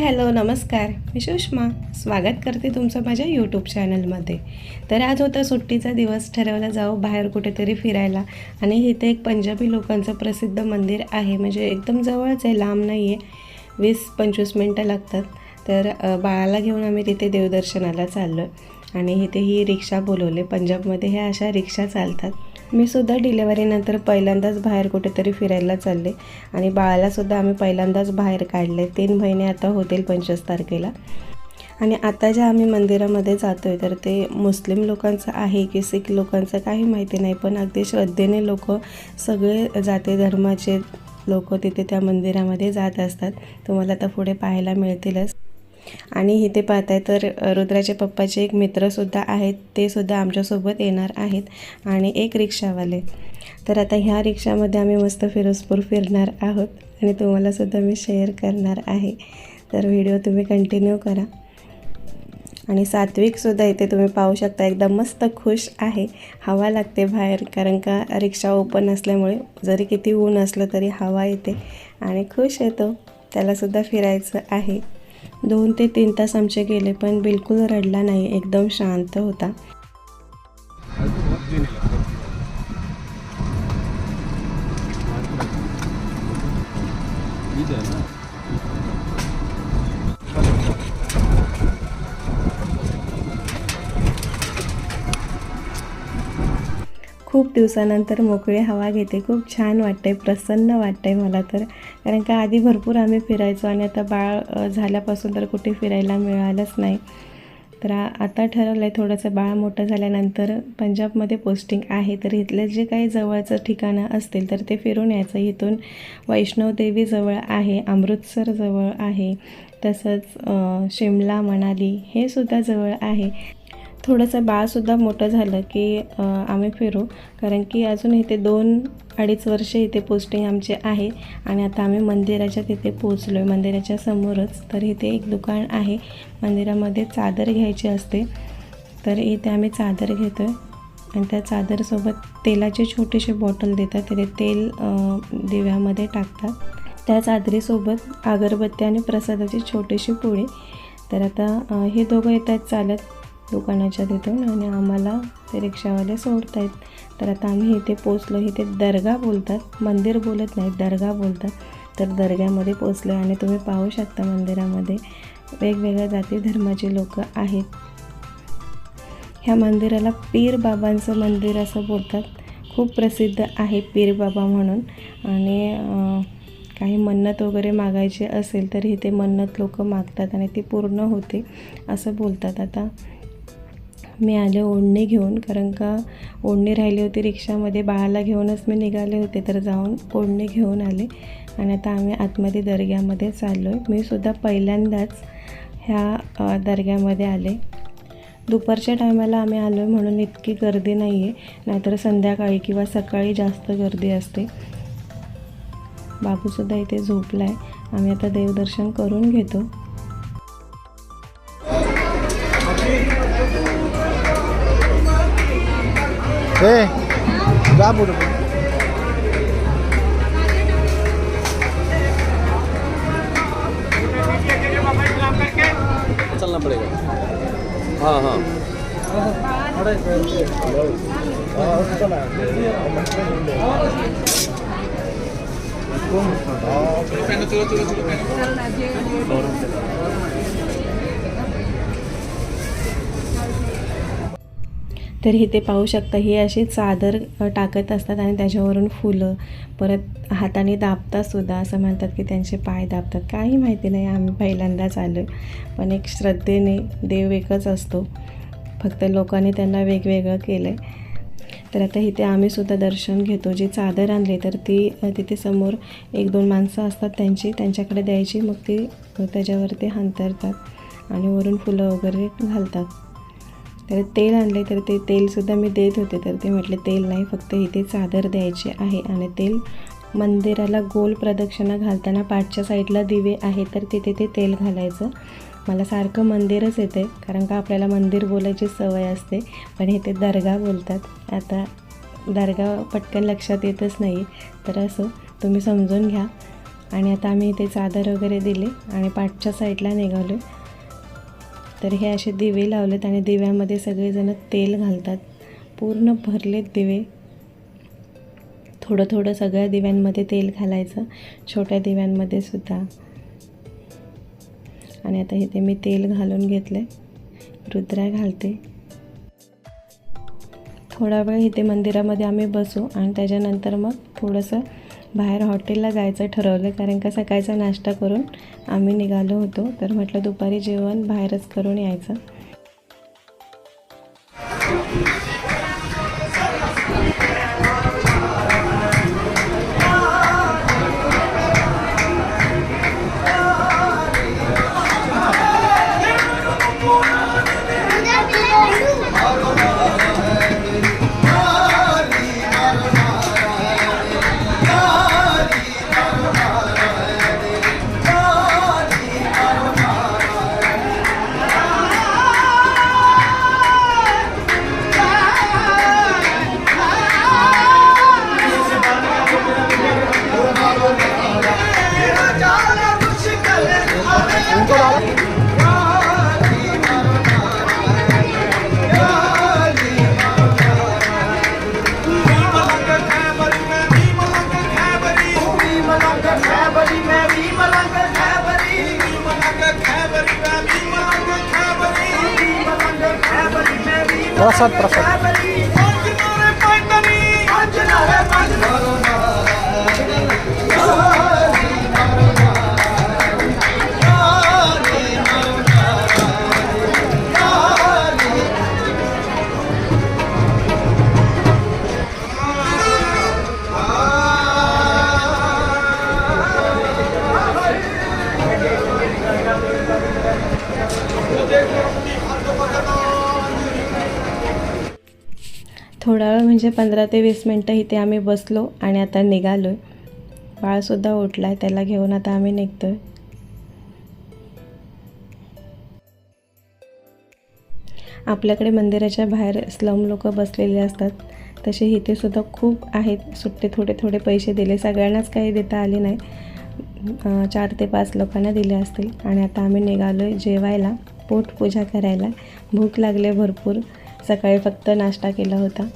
Hi hello नमस्कार. मी सुषमा. स्वागत करते तुमचं माझ्या यूट्यूब चॅनलमध्ये तर आज होता सुट्टीचा दिवस ठरवला जाऊ बाहेर कुठेतरी फिरायला. आणि इथे एक पंजाबी लोकांचं प्रसिद्ध मंदिर आहे. म्हणजे एकदम जवळच आहे लांब नाही आहे वीस पंचवीस मिनटं लागतात. तर बाळाला घेऊन आम्ही तिथे देवदर्शनाला चाललो आहे आणि इथे ही रिक्षा बोलवले. पंजाबमध्ये ह्या अशा रिक्षा चालतात. मी सुद्धा डिलेवरीनंतर पहिल्यांदाच बाहेर कुठेतरी फिरायला चालले. आणि बाळालासुद्धा आम्ही पहिल्यांदाच बाहेर काढले. तीन महिने आता होतील पंचवीस तारखेला. आणि आता ज्या आम्ही मंदिरामध्ये जातो आहे तर ते मुस्लिम लोकांचं आहे की सिख लोकांचं काही माहिती नाही. पण अगदी श्रद्धेने लोक सगळे जाती धर्माचे लोक तिथे त्या मंदिरामध्ये जात असतात. तुम्हाला आता पुढे पाहायला मिळतीलच. आणि इथे पाहताय तर रुद्राचे पप्पाचे एक मित्रसुद्धा आहेत ते सुद्धा आमच्यासोबत येणार आहेत आणि एक रिक्षावाले. तर आता ह्या रिक्षामध्ये आम्ही मस्त फिरोजपूर फिरणार आहोत आणि तुम्हालासुद्धा मी शेअर करणार आहे. तर व्हिडिओ तुम्ही कंटिन्यू करा. आणि सात्विकसुद्धा इथे तुम्ही पाहू शकता एकदम मस्त खुश आहे. हवा लागते बाहेर कारण का रिक्षा ओपन असल्यामुळे जरी किती ऊन असलं तरी हवा येते आणि खुश येतो त्यालासुद्धा फिरायचं आहे. दोन ते तीन तास आमचे गेले पण बिलकुल रडला नाही. एकदम शांत होता. खूप दिवसानंतर मोकळी हवा घेते. खूप छान वाटतंय प्रसन्न वाटतंय मला तर. कारण का आधी भरपूर आम्ही फिरायचो आणि आता बाळ झाल्यापासून तर कुठे फिरायला मिळालंच नाही. तर आता ठरवलं आहे थोडंसं बाळ मोठं झाल्यानंतर पंजाबमध्ये पोस्टिंग आहे. तर इथले जे काही जवळचं ठिकाणं असतील तर ते फिरून यायचं. इथून वैष्णवदेवीजवळ आहे अमृतसरजवळ आहे. तसंच शिमला मनाली हे सुद्धा जवळ आहे. थोडंसं बाळसुद्धा मोठं झालं की आम्ही फिरू. कारण की अजून इथे दोन अडीच वर्ष इथे पोस्टिंग आमचे आहे आणि आता आम्ही मंदिराच्या तिथे पोचलो आहे मंदिराच्या समोरच तर इथे एक दुकान आहे. मंदिरामध्ये चादर घ्यायची असते. तर इथे आम्ही चादर घेतो आहे आणि त्या चादरसोबत तेलाचे छोटेसे बॉटल देतात. तिथे तेल दिव्यामध्ये टाकतात. त्या चादरीसोबत अगरबत्ती आणि प्रसादाची छोटीशी पोळी. तर आता हे दोघं येतात चालत. दुकानाच्या तिथून आणि आम्हाला ते रिक्षावाले सोडत आहेत तर आता आम्ही इथे पोचलो इथे दर्गा बोलतात. मंदिर बोलत नाहीत दर्गा बोलतात. तर दर्ग्यामध्ये पोचलो आणि तुम्ही पाहू शकता मंदिरामध्ये वेगवेगळ्या जाती धर्माचे लोक आहेत. ह्या मंदिराला पीर बाबांचं मंदिर असं बोलतात. खूप प्रसिद्ध आहे पीर बाबा म्हणून. आणि काही मन्नत वगैरे मागायची असेल तर इथे मन्नत लोक मागतात आणि ती पूर्ण होते असं बोलतात आता. मी आले ओढणी घेऊन कारण का ओढणी राहिली होती रिक्षामध्ये बाळाला घेऊनच मी निघाले होते तर जाऊन ओढणी घेऊन आले. आणि आता आम्ही आतमध्ये दर्ग्यामध्ये चाललो आहे मी सुद्धा पहिल्यांदाच ह्या दर्ग्यामध्ये आले. दुपारच्या टायमाला आम्ही आलो आहे म्हणून इतकी गर्दी नाही आहे नाहीतर संध्याकाळी किंवा सकाळी जास्त गर्दी असते. बाबूसुद्धा इथे झोपला आहे आम्ही आता देवदर्शन करून घेतो. ए जा पुढे. चलना पड़ेगा हाँ हाँ. तर इथे पाहू शकता. ही अशी चादर टाकत असतात आणि त्याच्यावरून फुलं परत हाताने दाबतातसुद्धा असं म्हणतात की त्यांचे पाय दाबतात. काही माहिती नाही आम्ही पहिल्यांदाच आलो पण एक श्रद्धेने देव एकच असतो. फक्त लोकांनी त्यांना वेगवेगळं केलं आहे तर आता इथे आम्ही सुद्धा दर्शन घेतो. जी चादर आणली तर ती तिथे समोर एक दोन माणसं असतात त्यांची. त्यांच्याकडे द्यायची. मग ती त्याच्यावरती हांतरतात आणि वरून फुलं वगैरे घालतात. तर तेल आणले तर ते तेलसुद्धा मी देत होते. तर ते म्हटले तेल नाही फक्त इथे चादर द्यायची आहे आणि तेल मंदिराला गोल प्रदक्षिणा घालताना पाठच्या साईडला दिवे आहे तर तिथे ते तेल घालायचं. मला सारखं मंदिरच येते कारण का आपल्याला मंदिर बोलायची सवय असते पण हे ते दर्गा बोलतात. आता दर्गा पटकन लक्षात येतच नाही तर असं तुम्ही समजून घ्या. आणि आता आम्ही इथे चादर वगैरे दिले आणि पाठच्या साईडला निघालो तर हे असे दिवे लावलेत आणि दिव्यामध्ये सगळेजण तेल घालतात. पूर्ण भरलेत दिवे. थोडं थोडं सगळ्या दिव्यांमध्ये तेल घालायचं. छोट्या दिव्यांमध्ये सुद्धा. आणि आता इथे मी तेल घालून घेतलं रुद्रा घालते. थोडा वेळ इथे मंदिरामध्ये आम्ही बसू आणि त्याच्यानंतर मग थोडंसं बाहेर हॉटेलला जायचं ठरवलं. कारण का सकाळचा नाश्ता करून आम्ही निघालो होतो. तर म्हटलं दुपारी जेवण बाहेरच करून यायचं. प्रसाद प्रसाद असे पंधरा ते वीस मिनटं इथे आम्ही बसलो आणि आता निघालो आहे बाळसुद्धा उठला आहे त्याला घेऊन आता आम्ही निघतो आहे आपल्याकडे मंदिराच्या बाहेर स्लम लोक बसलेले असतात. तसे इथे सुद्धा खूप आहेत. सुट्टे थोडे थोडे पैसे दिले. सगळ्यांनाच काही देता आले नाही. चार ते पाच लोकांना दिले असतील. आणि आता आम्ही निघालो आहे जेवायला पोटपूजा करायला. भूक लागले भरपूर. सकाळी फक्त नाश्ता केला होता.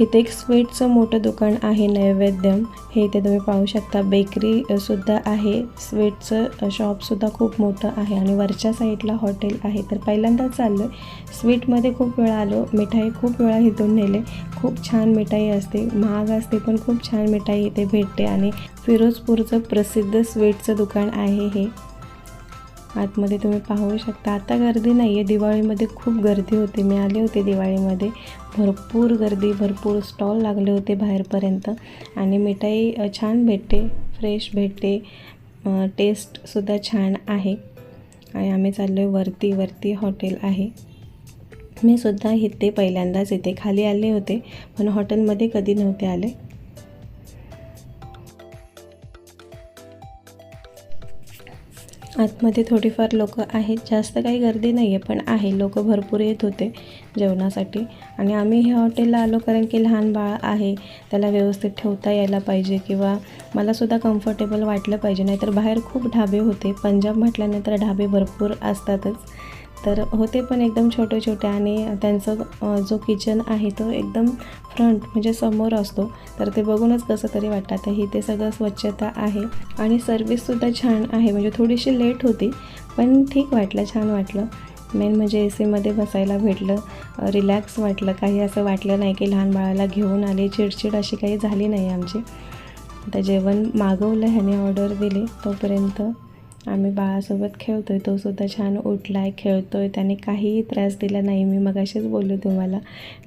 इथे एक स्वीटचं मोठं दुकान आहे नैवेद्यम. हे इथे तुम्ही पाहू शकता. बेकरी सुद्धा आहे. स्वीटचं शॉपसुद्धा खूप मोठं आहे आणि वरच्या साईडला हॉटेल आहे. तर पहिल्यांदाच चाललो स्वीटमध्ये खूप वेळा आलो. मिठाई खूप वेळा इथून नेले. खूप छान मिठाई असते. महाग असते पण खूप छान मिठाई इथे भेटते आणि फिरोजपूरचं प्रसिद्ध स्वीटचं दुकान आहे हे. आतमध्ये तुम्ही पाहू शकता. आता गर्दी नाही आहे दिवाळीमध्ये खूप गर्दी होती. मी आले होते दिवाळीमध्ये. भरपूर गर्दी भरपूर स्टॉल लागले होते बाहेरपर्यंत. आणि मिठाई छान भेटते. फ्रेश भेटते. टेस्टसुद्धा छान आहे. आणि आम्ही चाललो आहे वरती. वरती हॉटेल आहे. मी सुद्धा इथे पहिल्यांदाच इथे खाली आले होते. पण हॉटेलमध्ये कधी नव्हते आले. आतमध्ये थोडीफार लोक आहेत. जास्त काही गर्दी नाही आहे पण आहे. लोक भरपूर येत होते जेवणासाठी. आणि आम्ही ह्या हॉटेलला आलो कारण की लहान बाळ आहे. त्याला व्यवस्थित ठेवता यायला पाहिजे किंवा मलासुद्धा कम्फर्टेबल वाटलं पाहिजे. नाहीतर बाहेर खूप ढाबे होते. पंजाब म्हटल्यानंतर ढाबे भरपूर असतातच. तर होते पण एकदम छोटे छोटे आणि त्यांचं जो किचन आहे तो एकदम फ्रंट म्हणजे समोर असतो. तर ते बघूनच कसं तरी वाटतं. आता इथे सगळं स्वच्छता आहे आणि सर्विससुद्धा छान आहे. म्हणजे थोडीशी लेट होती पण ठीक वाटलं छान वाटलं. मेन म्हणजे ए सीमध्ये बसायला भेटलं रिलॅक्स वाटलं. काही असं वाटलं नाही की लहान बाळाला घेऊन आले चिडचिड अशी काही झाली नाही आमची. आता जेवण मागवलं ह्याने ऑर्डर दिली तोपर्यंत आम्ही बाळासोबत खेळतो आहे तो सुद्धा छान उठला आहे खेळतो आहे त्याने काहीही त्रास दिला नाही. मी मगाशीच बोललो तुम्हाला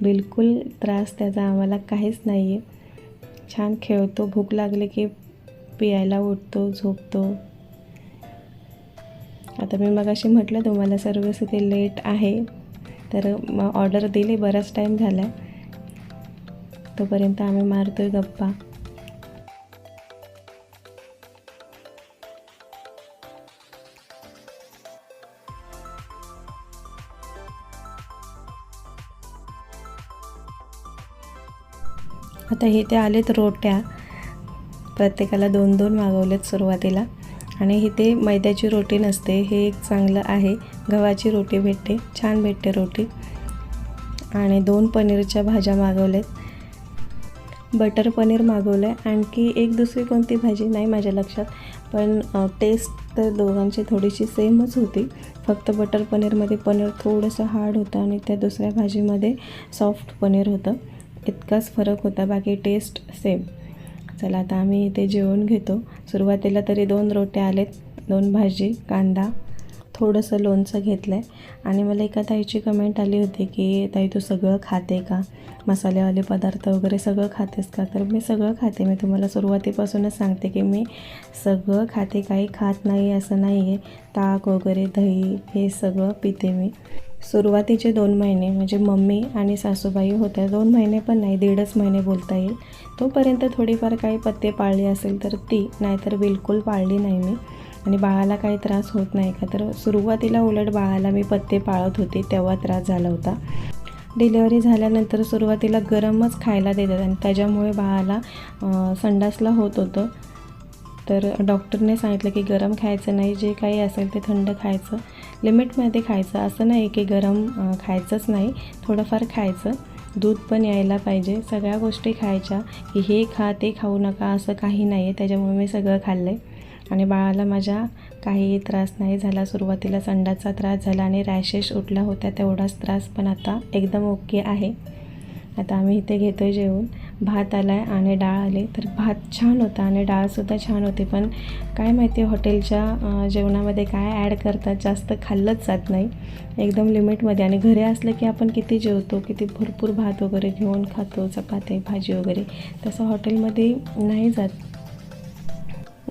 बिलकुल त्रास त्याचा आम्हाला काहीच नाही आहे छान खेळतो भूक लागली की पियायला उठतो झोपतो. आता मी मगाशी म्हटलं तुम्हाला सर्विस इथे लेट आहे. तर मग ऑर्डर दिली बराच टाईम झाला आहे तोपर्यंत आम्ही मारतो आहे गप्पा. आता हे ते आलेत रोट्या. प्रत्येकाला दोन दोन मागवलेत सुरुवातीला. आणि इथे मैद्याची रोटी नसते हे एक चांगलं आहे. गव्हाची रोटी भेटते छान भेटते रोटी. आणि दोन पनीरच्या भाज्या मागवल्यात. बटर पनीर मागवलं आहे आणखी एक दुसरी कोणती भाजी? नाही माझ्या लक्षात. पण टेस्ट तर दोघांची थोडीशी सेमच होती. फक्त बटर पनीरमध्ये पनीर थोडंसं हार्ड होतं आणि त्या दुसऱ्या भाजीमध्ये सॉफ्ट पनीर होतं. इतकाच फरक होता बाकी टेस्ट सेम चला आता आम्ही इथे जेवण घेतो. सुरुवातीला तरी दोन रोट्या आलेत दोन भाजी कांदा. थोडंसं लोणचं घेतलं आहे आणि मला एका ताईची कमेंट आली होती की ताई तू सगळं खाते का? मसालेवाले पदार्थ वगैरे सगळं खातेस का? तर मी सगळं खाते. मी तुम्हाला सुरुवातीपासूनच सांगते की मी सगळं खाते काही खात नाही असं नाही आहे ताक वगैरे दही हे सगळं पिते मी. सुरुवातीचे दोन महिने म्हणजे मम्मी आणि सासूबाई होत्या दोन महिने पण नाही दीडच महिने बोलता येईल. तोपर्यंत थोडीफार काही पत्ते पाळली असेल तर ती नाहीतर बिलकुल पाळली नाही मी. आणि बाळाला काही त्रास होत नाही का? तर सुरुवातीला उलट बाळाला मी पत्ते पाळत होते तेव्हा त्रास झाला होता. डिलेवरी झाल्यानंतर सुरुवातीला गरमच खायला देतात आणि त्याच्यामुळे बाळाला संडासला होत होतं. तर डॉक्टरने सांगितलं की गरम खायचं नाही जे काही असेल ते थंड खायचं. लिमिटमध्ये खायचं. असं नाही की गरम खायचंच नाही थोडंफार खायचं. दूध पण यायला पाहिजे. सगळ्या गोष्टी खायच्या. की हे खा ते खाऊ नका असं काही नाही आहे त्याच्यामुळे मी सगळं खाल्लं आहे आणि बाळाला माझ्या काही त्रास नाही झाला. सुरुवातीला संडाचा त्रास झाला आणि रॅशेस उठल्या होत्या तेवढाच त्रास पण आता एकदम ओके आहे. आता आम्ही इथे घेतो आहे जेवून. भात आला आहे आणि डाळ आली. तर भात छान होता आणि डाळसुद्धा छान होती. पण काय माहिती हॉटेलच्या जेवणामध्ये काय ॲड करतात? जास्त खाल्लंच जात नाही. एकदम लिमिटमध्ये. आणि घरी असलं की आपण किती जेवतो किती भरपूर भात वगैरे घेऊन खातो चपाती भाजी वगैरे. तसं हॉटेलमध्ये नाही जात.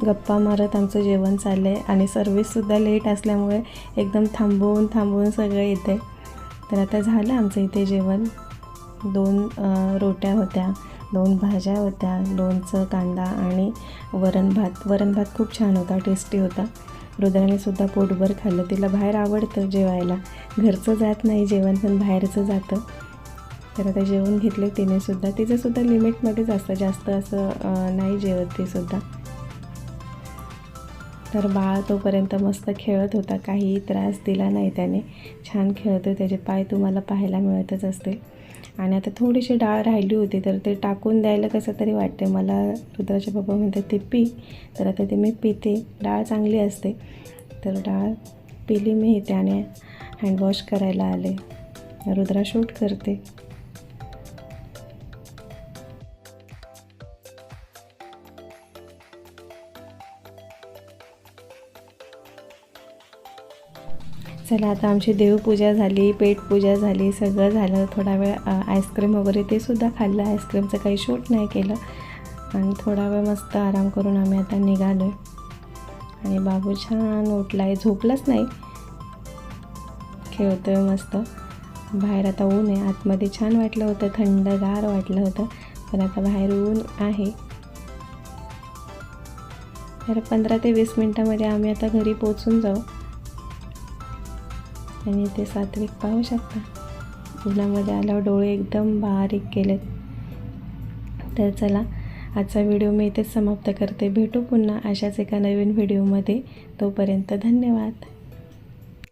गप्पा मारत आमचं जेवण चाललं आहे आणि सर्विससुद्धा लेट असल्यामुळे एकदम थांबवून थांबवून सगळं येतं तर आता झालं आमचं इथे जेवण. दोन रोट्या होत्या दोन भाज्या होत्या लोणचं कांदा आणि वरण भात. वरण भात खूप छान होता टेस्टी होता. रुद्रानेसुद्धा पोटभर खाल्लं. तिला बाहेर आवडतं जेवायला. घरचं जात नाही जेवण पण बाहेरचं जातं. तर आता जेवण घेतले तिनेसुद्धा तिचंसुद्धा लिमिटमध्येच असतं. जास्त असं नाही जेवत ती सुद्धा. तर बाळ तोपर्यंत मस्त खेळत होता. काहीही त्रास दिला नाही त्याने. छान खेळतो त्याचे पाय तुम्हाला पाहायला मिळतच असतील. आणि आता थोडीशी डाळ राहिली होती तर ते टाकून द्यायला कसं तरी वाटते मला रुद्राचे पप्पा म्हणतात ते पी. तर आता ते मी पिते. डाळ चांगली असते. तर डाळ पिली मी त्याने. हँडवॉश करायला आले. रुद्रा शूट करते. चला आता आमची देवपूजा झाली पेटपूजा झाली सगळं झालं. थोडा वेळ आईस्क्रीम वगैरे ते सुद्धा खाल्लं. आईस्क्रीमचं काही शूट नाही केलं. आणि थोडा वेळ मस्त आराम करून आम्ही आता निघालो आहे आणि बाबू छान उठला आहे झोपलाच नाही. खेळतो आहे मस्त. बाहेर आता ऊन आहे. आतमध्ये छान वाटलं होतं. थंडगार वाटलं होतं. पण आता बाहेर ऊन आहे. तर पंधरा ते वीस मिनटामध्ये आम्ही आता घरी पोचून जाऊ. आणि ते सात्विक पाहू शकता. उन्हामध्ये आल्यावर डोळे एकदम बारीक केलेत. तर चला आजचा व्हिडिओ मी इथेच समाप्त करते. भेटू पुन्हा अशाच एका नवीन व्हिडिओमध्ये. तोपर्यंत धन्यवाद.